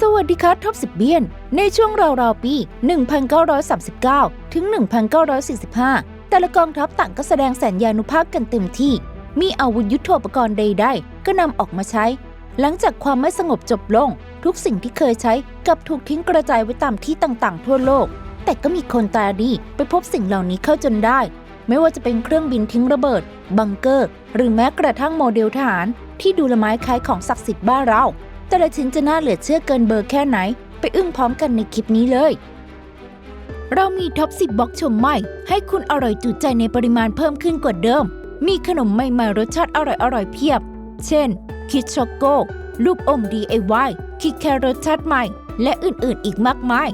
สวัสดีครับท็อป10เบียน ในช่วงราวๆปี 1939 ถึง 1945 แต่ละกองทัพต่างก็แสดงแสนยานุภาพกันเต็มที่ มีอาวุธยุโทโธปกรณ์ใดๆ ก็นำออกมาใช้ หลังจากความไม่สงบจบลง ทุกสิ่งที่เคยใช้กับถูกทิ้งกระจายไว้ตามที่ต่างๆ ทั่วโลก แต่ก็มีคนตาดีไปพบสิ่งเหล่านี้เข้าจนได้ ไม่ว่าจะเป็นเครื่องบินทิ้งระเบิด บังเกอร์ หรือแม้กระทั่งโมเดลทหาร ที่ดูละไม้คล้ายของศักดิ์สิทธิ์บ้านเรา แต่ละชิ้นจะน่าเหลือเชื่อเกินเบอร์แค่ไหน ไปอึ้งพร้อมกันในคลิปนี้เลย เรามีท็อป 10บล็อกชมใหม่ ให้คุณอร่อยจุใจในปริมาณเพิ่มขึ้นกว่าเดิม มีขนมใหม่ๆรสชาติอร่อยๆเพียบ เช่น คิดช็อกโกลูกอม DIY คิดแครรสชาติใหม่ และอื่นๆอีกมากมาย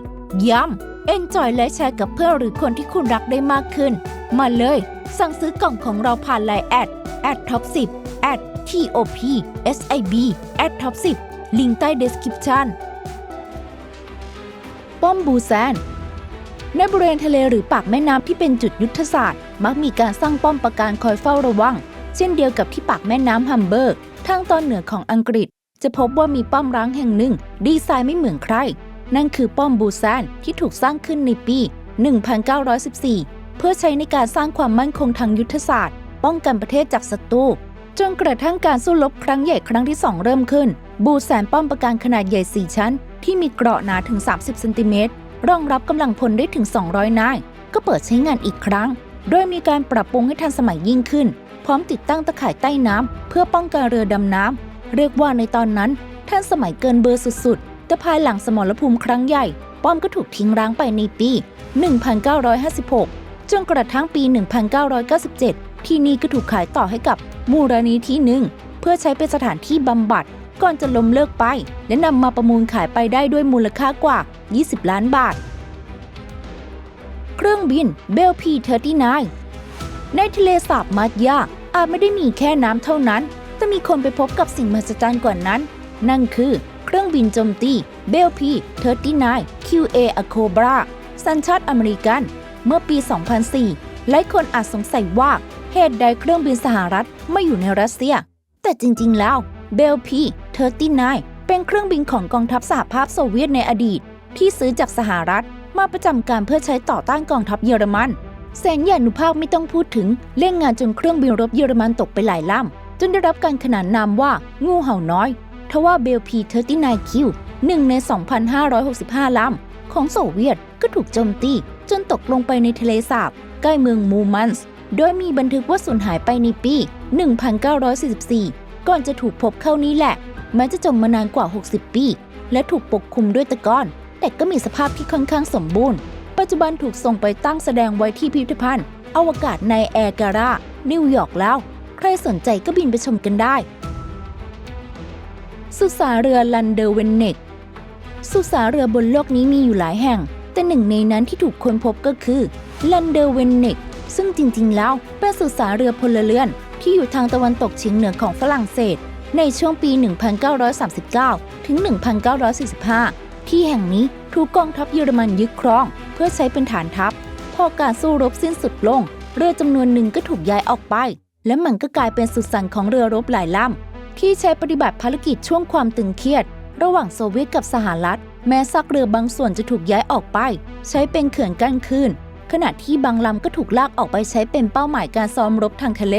ย้ำเอนจอยและแชร์กับเพื่อนหรือคนที่คุณรักได้มากขึ้น มาเลย สั่งซื้อกล่องของเราผ่านไลน์แอดแอดท็อป10แอด TOP SIB แอดท็อป10 ลิงก์ใต้ description ป้อมบูแซน ในบริเวณทะเลหรือปากแม่น้ำที่เป็นจุดยุทธศาสตร์ มักมีการสร้างป้อมปราการคอยเฝ้าระวัง เช่นเดียวกับที่ปากแม่น้ำฮัมเบอร์ ทางตอนเหนือของอังกฤษ จะพบว่ามีป้อมร้างแห่งหนึ่ง ดีไซน์ไม่เหมือนใคร นั่นคือป้อมบูแซนที่ถูกสร้างขึ้นในปี 1914 เพื่อใช้ในการสร้างความมั่นคงทางยุทธศาสตร์ ป้องกันประเทศจากศัตรู จนกระทั่งการสู้รบครั้งใหญ่ครั้งที่ 2 เริ่มขึ้น บูแซนป้อมปราการขนาดใหญ่ 4 ชั้น ที่มีเกราะหนาถึง 30เซนติเมตรรองรับกำลังพลได้ถึง 200 นาย ก็เปิดใช้งานอีกครั้ง โดยมีการปรับปรุงให้ทันสมัยยิ่งขึ้น พร้อมติดตั้งตะข่ายใต้น้ำเพื่อป้องกันเรือดำน้ำเรียกว่าในตอนนั้นท่านสมัยเกินเบอร์สุดๆ แต่ภายหลังสมรภูมิครั้งใหญ่ ป้อมก็ถูกทิ้งร้างไปในปี 1956 จนกระทั่งปี 1997 ที่นี่ก็ถูกขายต่อให้กับ มูลนิธิหนึ่งเพื่อใช้เป็นสถานที่บำบัด ก่อนจะล้มเลิกไป และนำมาประมูลขายไปได้ด้วยมูลค่ากว่า 20 ล้านบาท เครื่องบินเบลพี39ในทะเลสาบมัดยาอาจไม่ได้มีแค่น้ำเท่านั้น แต่มีคนไปพบกับสิ่งมหัศจรรย์กว่านั้น นั่นคือเครื่องบินโจมตีเบลพีเทอร์ตี้น QA a Cobra สัญชาติอเมริกัน เมื่อปี 2004 หลายคนอาจสงสัยว่า เหตุใดเครื่องบินสหรัฐไม่อยู่ในรัสเซีย แต่จริงๆแล้วเบลพี39เป็นเครื่องบินของกองทัพสหภาพโซเวียตในอดีต ที่ซื้อจากสหรัฐมาประจำการเพื่อใช้ต่อต้านกองทัพเยอรมันแสนยานุภาพไม่ต้องพูดถึงเล่นงานจนเครื่องบินรบเยอรมันตกไปหลายลำจนได้รับการขนานนามว่างูเห่าน้อยทว่าเบลพี39คิวหนึ่งใน 2,565 ลำของโซเวียตก็ถูกโจมตี จนตกลงไปในทะเลสาบใกล้เมืองมูมันส์ โดยมีบันทึกว่าสูญหายไปในปี 1944 ก่อนจะถูกพบเข้านี้แหละ แม้จะจมมานานกว่า 60 ปี และถูกปกคลุมด้วยตะกอนแต่ก็มีสภาพที่ค่อนข้างสมบูรณ์ ปัจจุบันถูกส่งไปตั้งแสดงไว้ที่พิพิธภัณฑ์ อวกาศในแอร์การา นิวยอร์กแล้ว ใครสนใจก็บินไปชมกันได้ สุสานเรือลันเดอร์เวนเนกสุสานเรือบนโลกนี้มีอยู่หลายแห่ง แต่หนึ่งในนั้นที่ถูกค้นพบก็คือลันเดอร์เวนเนก ซึ่งจริงๆ แล้วเป็นสุสานเรือพลเรือน ที่อยู่ทางตะวันตกเฉียงเหนือของฝรั่งเศส ในช่วงปี 1939 ถึง 1945 ที่แห่งนี้ถูกกองทัพเยอรมันยึดครอง เพื่อใช้เป็นฐานทัพ พอการสู้รบสิ้นสุดลง เรือจำนวนหนึ่งก็ถูกย้ายออกไป และมันก็กลายเป็นสุสานของเรือรบหลายลำที่ใช้ปฏิบัติภารกิจช่วงความตึงเครียด ระหว่างโซเวียตกับสหรัฐ แม้ซากเรือบางส่วนจะถูกย้ายออกไป ใช้เป็นเขื่อนกั้นคลื่น ขณะที่บางลำก็ถูกลากออกไปใช้เป็นเป้าหมายการซ้อมรบทางทะเล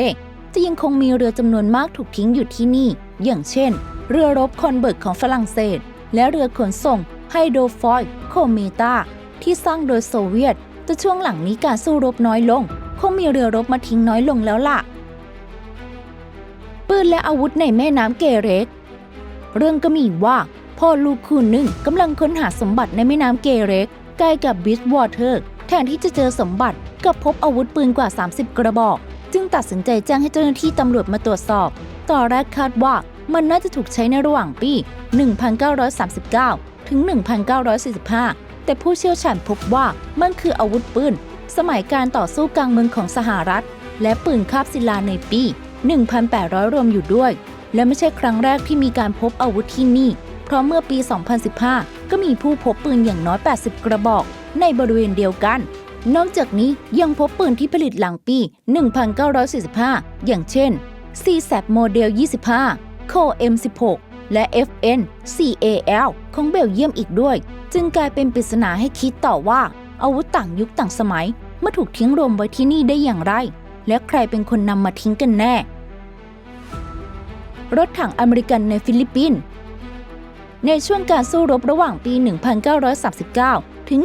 จะยังคงมีเรือจำนวนมากถูกทิ้งอยู่ที่นี่ อย่างเช่น เรือรบคอนเบิร์กของฝรั่งเศส และเรือขนส่งไฮโดรฟอยโคเมตาที่สร้างโดยโซเวียต แต่ช่วงหลังนี้การสู้รบน้อยลง คงมีเรือรบมาทิ้งน้อยลงแล้วล่ะ ปืนและอาวุธในแม่น้ำเกเรก เรื่องก็มีว่าพ่อลูกคู่หนึ่งกำลังค้นหาสมบัติในแม่น้ำเกเรกใกล้กับบิสวอเตอร์ แทนที่จะเจอสมบัติกับพบอาวุธปืนกว่า 30 กระบอก จึงตัดสินใจแจ้งให้เจ้าหน้าที่ตำรวจมาตรวจสอบ ต่อแรกคาดว่ามันน่าจะถูกใช้ในระหว่างปี 1939 ถึง 1945 แต่ผู้เชี่ยวชาญพบว่ามันคืออาวุธปืน สมัยการต่อสู้กลางเมืองของสหรัฐ และปืนคาบศิลาในปี 1,800 รวมอยู่ด้วย และไม่ใช่ครั้งแรกที่มีการพบอาวุธที่นี่ เพราะเมื่อปี 2015 ก็มีผู้พบปืนอย่างน้อย 80 กระบอก ในบริเวณเดียวกัน นอกจากนี้ยังพบปืนที่ผลิตหลังปี 1945 อย่างเช่น c s a p โมเดล25 c o M16 และ FN CAL ของเบลเยียมอีกด้วย จึงกลายเป็นปริศนาให้คิดต่อว่า อาวุธต่างยุคต่างสมัยมาถูกทิ้งรวมไว้ที่นี่ได้อย่างไร และใครเป็นคนนำมาทิ้งกันแน่ รถถังอเมริกันในฟิลิปปินส์ ในช่วงการสู้รบระหว่างปี 1939 ถึง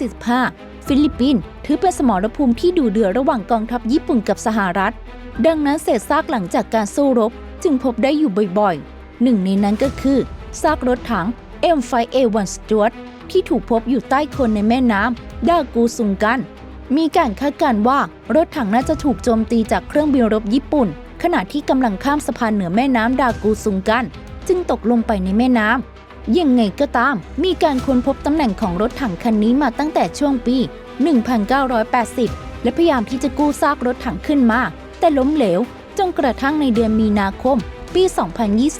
1945 ฟิลิปปินส์ถือเป็นสมรภูมิที่ดูเดือดระหว่างกองทัพญี่ปุ่นกับสหรัฐ ดังนั้นเศษซากหลังจากการสู้รบจึงพบได้อยู่บ่อยๆ หนึ่งในนั้นก็คือ ซากรถถัง M5A1 Stuart ที่ถูกพบอยู่ใต้โคนในแม่น้ำดากูซุงกัน มีการคาดการณ์ว่ารถถังน่าจะถูกโจมตีจากเครื่องบินรบญี่ปุ่น ขณะที่กำลังข้ามสะพานเหนือแม่น้ำดากูซุงกัน จึงตกลงไปในแม่น้ำยังไงก็ตาม มีการค้นพบตำแหน่งของรถถังคันนี้มาตั้งแต่ช่วงปี 1980 และพยายามที่จะกู้ซากรถถังขึ้นมา แต่ล้มเหลว จนกระทั่งในเดือนมีนาคม ปี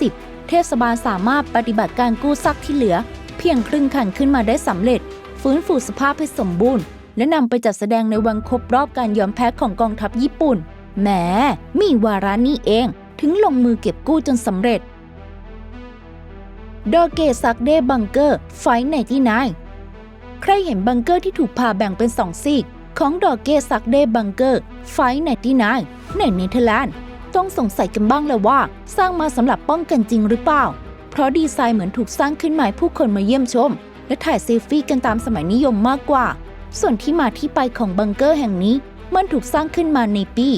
2020 เทศบาลสามารถปฏิบัติการกู้ซากที่เหลือ เพียงครึ่งคันขึ้นมาได้สำเร็จ ฟื้นฟูสภาพให้สมบูรณ์ และนำไปจัดแสดงในวันครบรอบการยอมแพ้ของกองทัพญี่ปุ่นแหมมีวาระนี้เอง ถึงลงมือเก็บกู้จนสำเร็จ ดอเกซักเดบังเกอร์ ไฟในที่นายใครเห็นบังเกอร์ที่ถูกผ่าแบ่งเป็นสองซีก ของดอเกซักเดบังเกอร์ ไฟในที่นายในเนเธอร์แลนด์ต้องสงสัยกันบ้างเลยว่า สร้างมาสำหรับป้องกันจริงหรือเปล่า เพราะดีไซน์เหมือนถูกสร้างขึ้นมาผู้คนมาเยี่ยมชม และถ่ายเซลฟี่กันตามสมัยนิยมมากกว่า ส่วนที่มาที่ไปของบังเกอร์แห่งนี้ มันถูกสร้างขึ้นมาในปี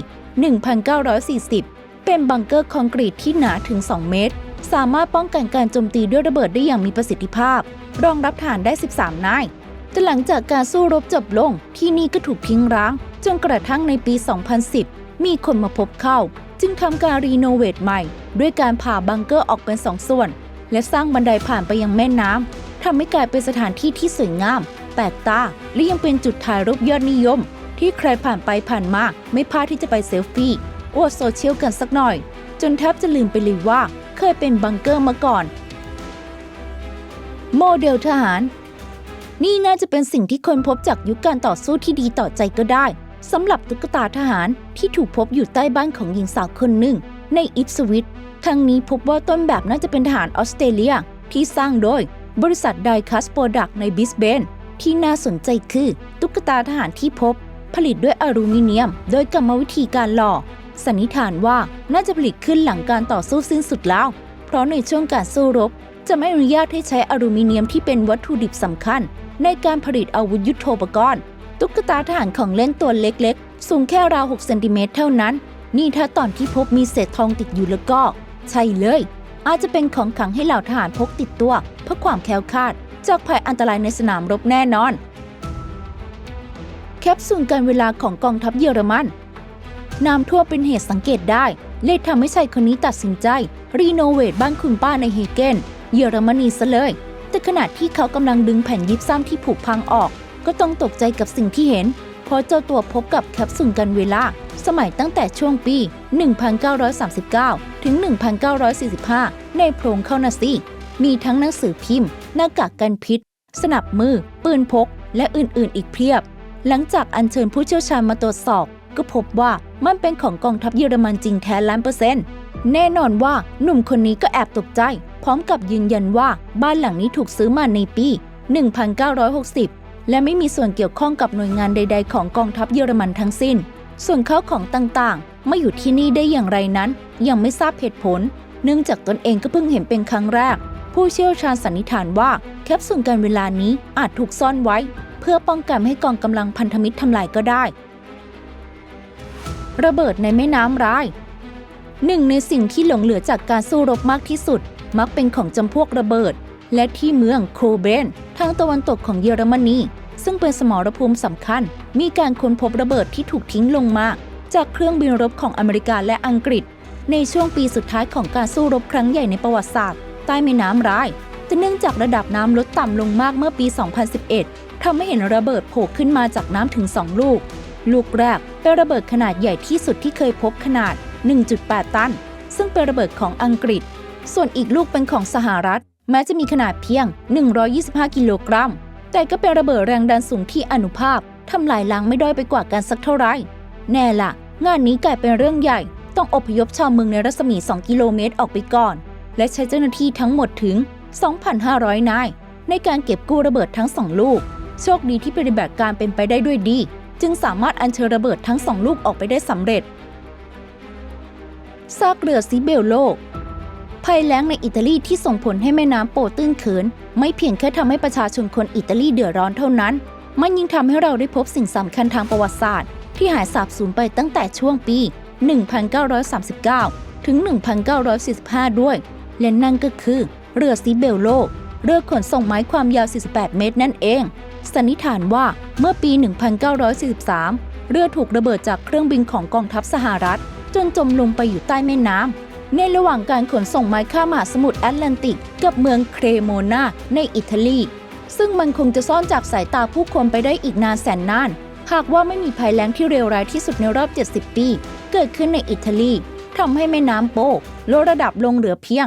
1940 เป็นบังเกอร์คอนกรีตที่หนาถึง 2 เมตร สามารถป้องกันการโจมตีด้วยระเบิดได้อย่างมีประสิทธิภาพ รองรับฐานได้ 13 นาย แต่หลังจากการสู้รบจบลง ที่นี่ก็ถูกทิ้งร้าง จนกระทั่งในปี 2010 มีคนมาพบเข้า จึงทำการรีโนเวทใหม่ ด้วยการผ่าบังเกอร์ออกเป็นสองส่วน และสร้างบันไดผ่านไปยังแม่น้ำทำให้กลายเป็นสถานที่ที่สวยงาม แปลกตา และยังเป็นจุดถ่ายรูปยอดนิยม ที่ใครผ่านไปผ่านมาไม่พลาดที่จะไปเซลฟี่อวดโซเชียลกันสักหน่อย จนแทบจะลืมไปเลยว่าเคยเป็นบังเกอร์มาก่อน โมเดลทหาร นี่น่าจะเป็นสิ่งที่คนพบจากยุคการต่อสู้ที่ดีต่อใจก็ได้สำหรับตุ๊กตาทหารที่ถูกพบอยู่ใต้บ้านของหญิงสาวคนหนึ่ง ในอิปสวิตทั้งนี้พบว่าต้นแบบน่าจะเป็นทหารออสเตรเลียที่สร้างโดย บริษัทไดคัสโปรดักในบิสเบนที่น่าสนใจคือ ตุ๊กตาทหารที่พบ ผลิตด้วยอลูมิเนียม โดยกรรมวิธีการหล่อ สันนิษฐานว่าน่าจะผลิตขึ้นหลังการต่อสู้สิ้นสุดแล้ว เพราะในช่วงการสู้รบ จะไม่อนุญาตให้ใช้อลูมิเนียมที่เป็นวัตถุดิบสำคัญ ในการผลิตอาวุธยุโทโธปกรณ์ ตุ๊กตาทหารของเล่นตัวเล็กๆ สูงแค่ราว 6 เซนติเมตรเท่านั้น นี่ถ้าตอนที่พบมีเศษทองติดอยู่แล้วก็ ใช่เลย อาจจะเป็นของขังให้เหล่าทหารพกติดตัว เพื่อความแคล้วคลาด จากภัยอันตรายในสนามรบแน่นอน แคปซูลการเวลาของกองทัพเยอรมัน น้ำท่วมเป็นเหตุสังเกตได้เลยทำให้ชายคนนี้ตัดสินใจ รีโนเวทบ้านคุณป้าในเฮเกนเยอรมนีซะเลย แต่ขณะที่เขากำลังดึงแผ่นยิบซ้ำที่ผุพังออก ก็ต้องตกใจกับสิ่งที่เห็น เพราะเจ้าตัวพบกับแคปซูลกันเวลา สมัยตั้งแต่ช่วงปี 1939 ถึง 1945 ในโพรงเข้านาซีมีทั้งหนังสือพิมพ์ หน้ากากกันพิษ สนับมือ ปืนพก และอื่นๆ อีกเพียบ หลังจากอัญเชิญผู้เชี่ยวชาญมาตรวจสอบ ก็พบว่า มันเป็นของกองทัพเยอรมันจริงแท้ล้านเปอร์เซ็นต์แน่นอนว่าหนุ่มคนนี้ก็แอบตกใจ พร้อมกับยืนยันว่าบ้านหลังนี้ถูกซื้อมาในปี 1960 และไม่มีส่วนเกี่ยวข้องกับหน่วยงานใด ๆ ของกองทัพเยอรมันทั้งสิ้น ส่วนเขาของต่างๆมาอยู่ที่นี่ได้อย่างไรนั้น ยังไม่ทราบเหตุผล เนื่องจากตนเองก็เพิ่งเห็นเป็นครั้งแรก ผู้เชี่ยวชาญสันนิษฐานว่าแคปซูลการเวลานี้อาจถูกซ่อนไว้ เพื่อป้องกันไม่ให้กองกำลังพันธมิตรทำลายก็ได้ ระเบิดในแม่น้ำร้าย หนึ่งในสิ่งที่หลงเหลือจากการสู้รบมากที่สุด มักเป็นของจำพวกระเบิด และที่เมืองโคเบนทางตะวันตกของเยอรมนีซึ่งเป็นสมรภูมิสำคัญ มีการค้นพบระเบิดที่ถูกทิ้งลงมา จากเครื่องบินรบของอเมริกาและอังกฤษ ในช่วงปีสุดท้ายของการสู้รบครั้งใหญ่ในประวัติศาสตร์ ใต้แม่น้ำร้ายแต่เนื่องจากระดับน้ำลดต่ำลงมากเมื่อปี 2011ทำให้เห็นระเบิดโผล่ขึ้นมาจากน้ำถึง 2 ลูก ลูกแรกเป็นระเบิดขนาดใหญ่ที่สุดที่เคยพบขนาด 1.8 ตัน ซึ่งเป็นระเบิดของอังกฤษ ส่วนอีกลูกเป็นของสหรัฐ แม้จะมีขนาดเพียง 125 กิโลกรัม แต่ก็เป็นระเบิดแรงดันสูงที่อนุภาพทำลายล้างไม่ด้อยไปกว่ากันสักเท่าไหร่ แน่ละงานนี้กลายเป็นเรื่องใหญ่ ต้องอพยพชาวเมืองในรัศมี 2 กิโลเมตรออกไปก่อน และใช้เจ้าหน้าที่ทั้งหมดถึง 2,500 นาย ในการเก็บกู้ระเบิดทั้งสองลูก โชคดีที่ปฏิบัติการเป็นไปได้ด้วยดี จึงสามารถอัญเชิญระเบิดทั้งสองลูกออกไปได้สำเร็จ ซากเรือซิเบลโลภัยแล้งในอิตาลีที่ส่งผลให้แม่น้ำโปตื้นเขิน ไม่เพียงแค่ทำให้ประชาชนคนอิตาลีเดือดร้อนเท่านั้น มันยังทำให้เราได้พบสิ่งสำคัญทางประวัติศาสตร์ ที่หายสาบสูญไปตั้งแต่ช่วงปี 1939 ถึง 1945 ด้วย และนั่นก็คือเรือซิเบลโล เรือขนส่งไม้ความยาว 48 เมตรนั่นเอง สันนิษฐานว่าเมื่อปี 1943 เรือถูกระเบิดจากเครื่องบินของกองทัพสหรัฐ จนจมลงไปอยู่ใต้แม่น้ำ ในระหว่างการขนส่งไม้ข้ามมหาสมุทรแอตแลนติก กับเมืองเครโมนาในอิตาลี ซึ่งมันคงจะซ่อนจากสายตาผู้คนไปได้อีกนานแสนนาน หากว่าไม่มีภัยแล้งที่เลวร้ายที่สุดในรอบ 70 ปี เกิดขึ้นในอิตาลีทำให้แม่น้ำโปลดระดับลงเหลือเพียง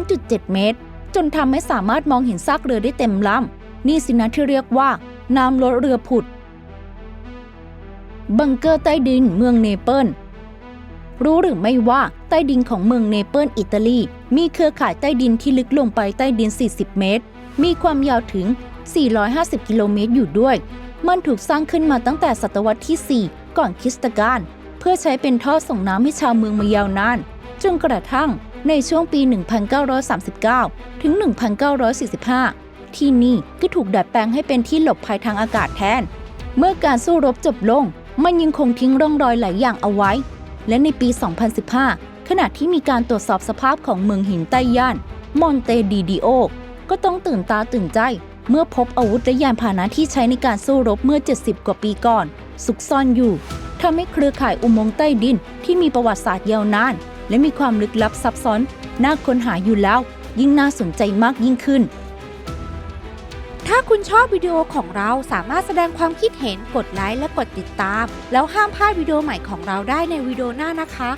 2.7 เมตร จนทำให้สามารถมองเห็นซากเรือได้เต็มลำนี่สินะที่เรียกว่า น้ำลดเรือผุด บังเกอร์ใต้ดินเมืองเนเปิลรู้หรือไม่ว่าใต้ดินของเมืองเนเปิลอิตาลี มีเครือข่ายใต้ดินที่ลึกลงไปใต้ดิน 40 เมตร มีความยาวถึง 450 กิโลเมตรอยู่ด้วย มันถูกสร้างขึ้นมาตั้งแต่ศตวรรษที่ 4 ก่อนคริสตกาลเพื่อใช้เป็นท่อส่งน้ำให้ชาวเมืองมายาวนานจนกระทั่ง ในช่วงปี 1939 ถึง 1945 ที่นี่ก็ถูกดัดแปลงให้เป็นที่หลบภัยทางอากาศแทน เมื่อการสู้รบจบลง มันยังคงทิ้งร่องรอยหลายอย่างเอาไว้ และในปี 2015 ขณะที่มีการตรวจสอบสภาพของเมืองหินใต้ย่านมอนเตดีดิโอ ก็ต้องตื่นตาตื่นใจ เมื่อพบอาวุธและยานพาหนะที่ใช้ในการสู้รบเมื่อ 70 กว่าปีก่อนซุกซ่อนอยู่ทำให้เครือข่ายอุโมงค์ใต้ดินที่มีประวัติศาสตร์ยาวนาน และมีความลึกลับซับซ้อน น่าค้นหาอยู่แล้ว ยิ่งน่าสนใจมากยิ่งขึ้น ถ้าคุณชอบวิดีโอของเราสามารถแสดงความคิดเห็นกดไลค์และกดติดตาม แล้วห้ามพลาดวิดีโอใหม่ของเราได้ในวิดีโอหน้านะคะ